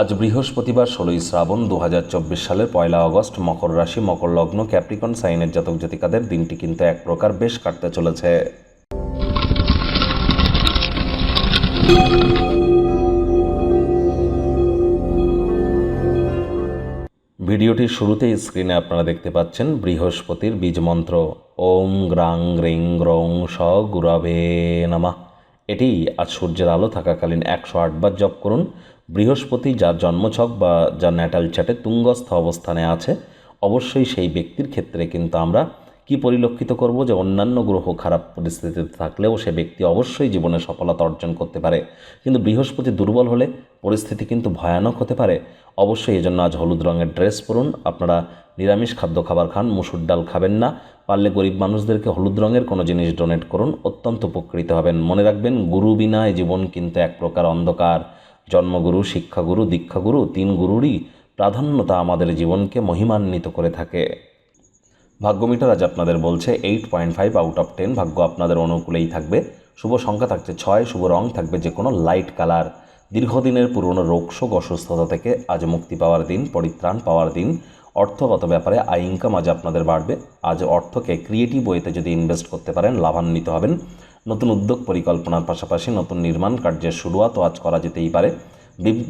আজ বৃহস্পতিবার ষোলোই শ্রাবণ দু হাজার চব্বিশ সালের পয়লা অগস্ট মকর রাশি, মকর লগ্ন, ক্যাপ্রিকন, সাইনের জাতক জাতিকাদের দিনটি কিন্তু এক প্রকার বেশ কাটতে চলেছে। ভিডিওটির শুরুতেই স্ক্রিনে আপনারা দেখতে পাচ্ছেন বৃহস্পতির বীজ মন্ত্র। ওম গ্রাং রিং গ্রং স গুরাবে নামা। এটি আজ সূর্যের আলো থাকাকালীন একশো আটবার জপ করুন। বৃহস্পতি যার জন্মছক বা যার ন্যাটাল চ্যাটে তুঙ্গস্থ অবস্থানে আছে, অবশ্যই সেই ব্যক্তির ক্ষেত্রে কিন্তু আমরা কি পরিলক্ষিত করব যে অন্যান্য গ্রহ খারাপ পরিস্থিতিতে থাকলেও সে ব্যক্তি অবশ্যই জীবনে সফলতা অর্জন করতে পারে। কিন্তু বৃহস্পতি দুর্বল হলে পরিস্থিতি কিন্তু ভয়ানক হতে পারে। অবশ্যই এজন্য আজ হলুদ রঙের ড্রেস পরুন। আপনারা নিরামিষ খাদ্য খাবার খান, মুসুর ডাল খাবেন না। পারলে গরিব মানুষদেরকে হলুদ রঙের কোনো জিনিস ডোনেট করুন। অত্যন্ত উপকৃত হবেন। মনে রাখবেন, গুরু বিনা এই জীবন কিন্তু এক প্রকার অন্ধকার। জন্মগুরু, শিক্ষাগুরু, দীক্ষাগুরু তিন গুরুরই প্রাধান্যতা আমাদের জীবনকে মহিমান্বিত করে থাকে। ভাগ্যমিটার আজ আপনাদের বলছে eight point five out of ten ভাগ্য আপনাদের অনুকূলেই থাকবে। শুভ সংখ্যা থাকছে ছয়, শুভ রং থাকবে যে কোনো লাইট কালার দীর্ঘদিনের পুরনো রোগশোক অসুস্থতা থেকে আজ মুক্তি পাওয়ার দিন, পরিত্রাণ পাওয়ার দিন। অর্থগত ব্যাপারে আয় ইনকাম আজ আপনাদের বাড়বে। আজ অর্থকে ক্রিয়েটিভ ওয়েতে যদি ইনভেস্ট করতে পারেন, লাভান্বিত হবেন। নতুন উদ্যোগ পরিকল্পনার পাশাপাশি নতুন নির্মাণ কার্যের শুরুয়াতও আজ করা যেতেই পারে।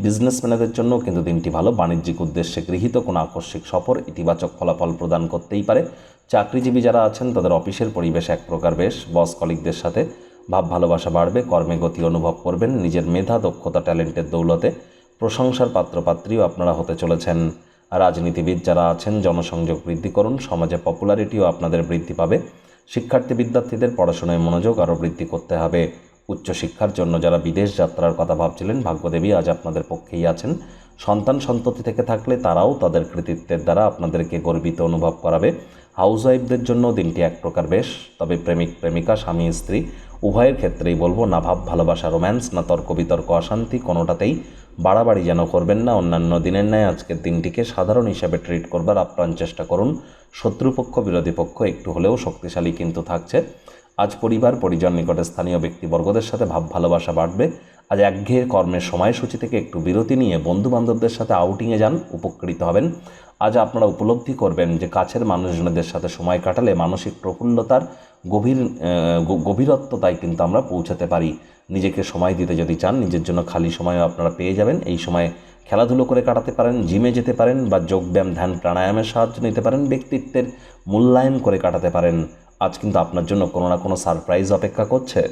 বিজনেসম্যানদের জন্য কিন্তু দিনটি ভালো। বাণিজ্যিক উদ্দেশ্যে গৃহীত কোনো আকস্মিক সফর ইতিবাচক ফলাফল প্রদান করতেই পারে। চাকরিজীবী যারা আছেন, তাদের অফিসের পরিবেশ এক প্রকার বেশ। বস কলিকদের সাথে ভাব ভালোবাসা বাড়বে, কর্মে গতি অনুভব করবেন, নিজের মেধা, দক্ষতা, ট্যালেন্টের দৌলতে প্রশংসার পাত্রপাত্রীও আপনারা হতে চলেছেন। রাজনীতিবিদ যারা আছেন, জনসংযোগ বৃদ্ধি করুন, সমাজে পপুলারিটিও আপনাদের বৃদ্ধি পাবে। শিক্ষার্থী বিদ্যার্থীদের পড়াশোনায় মনোযোগ আরও বৃদ্ধি করতে হবে। উচ্চশিক্ষার জন্য যারা বিদেশ যাত্রার কথা ভাবছিলেন, ভাগ্যদেবী আজ আপনাদের পক্ষেই আছেন। সন্তান সন্ততি থেকে থাকলে তারাও তাদের কৃতিত্বের দ্বারা আপনাদেরকে গর্বিত অনুভব করাবে। হাউস ওয়াইফদের জন্য দিনটি এক প্রকার বেশ। তবে প্রেমিক, প্রেমিকা, স্বামী, স্ত্রী উভয়ের ক্ষেত্রেই বলব, না ভাব, ভালোবাসা, রোম্যান্স, না তর্ক, বিতর্ক, অশান্তি, কোনোটাতেই বাড়াবাড়ি যেন করবেন না। অন্যান্য দিনের ন্যায় আজকের দিনটিকে সাধারণ হিসাবে ট্রিট করবার আপ্রাণ চেষ্টা করুন। শত্রুপক্ষ, বিরোধী পক্ষ একটু হলেও শক্তিশালী কিন্তু থাকছে। আজ পরিবার, পরিজন, নিকটে স্থানীয় ব্যক্তিবর্গদের সাথে ভাব, ভালোবাসা বাড়বে। আজ একঘেয়ে কর্মের সময়সূচি থেকে একটু বিরতি নিয়ে বন্ধু বান্ধবদের সাথে আউটিংয়ে যান, উপকৃত হবেন। আজ আপনারা উপলব্ধি করবেন যে কাছের মানুষজনদের সাথে সময় কাটালে মানসিক প্রফুল্লতার গভীর গভীরত্বতায় কিন্তু আমরা পৌঁছাতে পারি। নিজেকে সময় দিতে যদি চান, নিজের জন্য খালি সময়ও আপনারা পেয়ে যাবেন। এই সময় খেলাধুলো করে কাটাতে পারেন জিমে যেতে পারেন বা যোগব্যায়াম, ধ্যান, প্রাণায়ামের সাহায্য নিতে পারেন, ব্যক্তিত্বের মূল্যায়ন করে কাটাতে পারেন। আজ কিন্তু আপনার জন্য কোনো না কোনো সারপ্রাইজ অপেক্ষা করছে।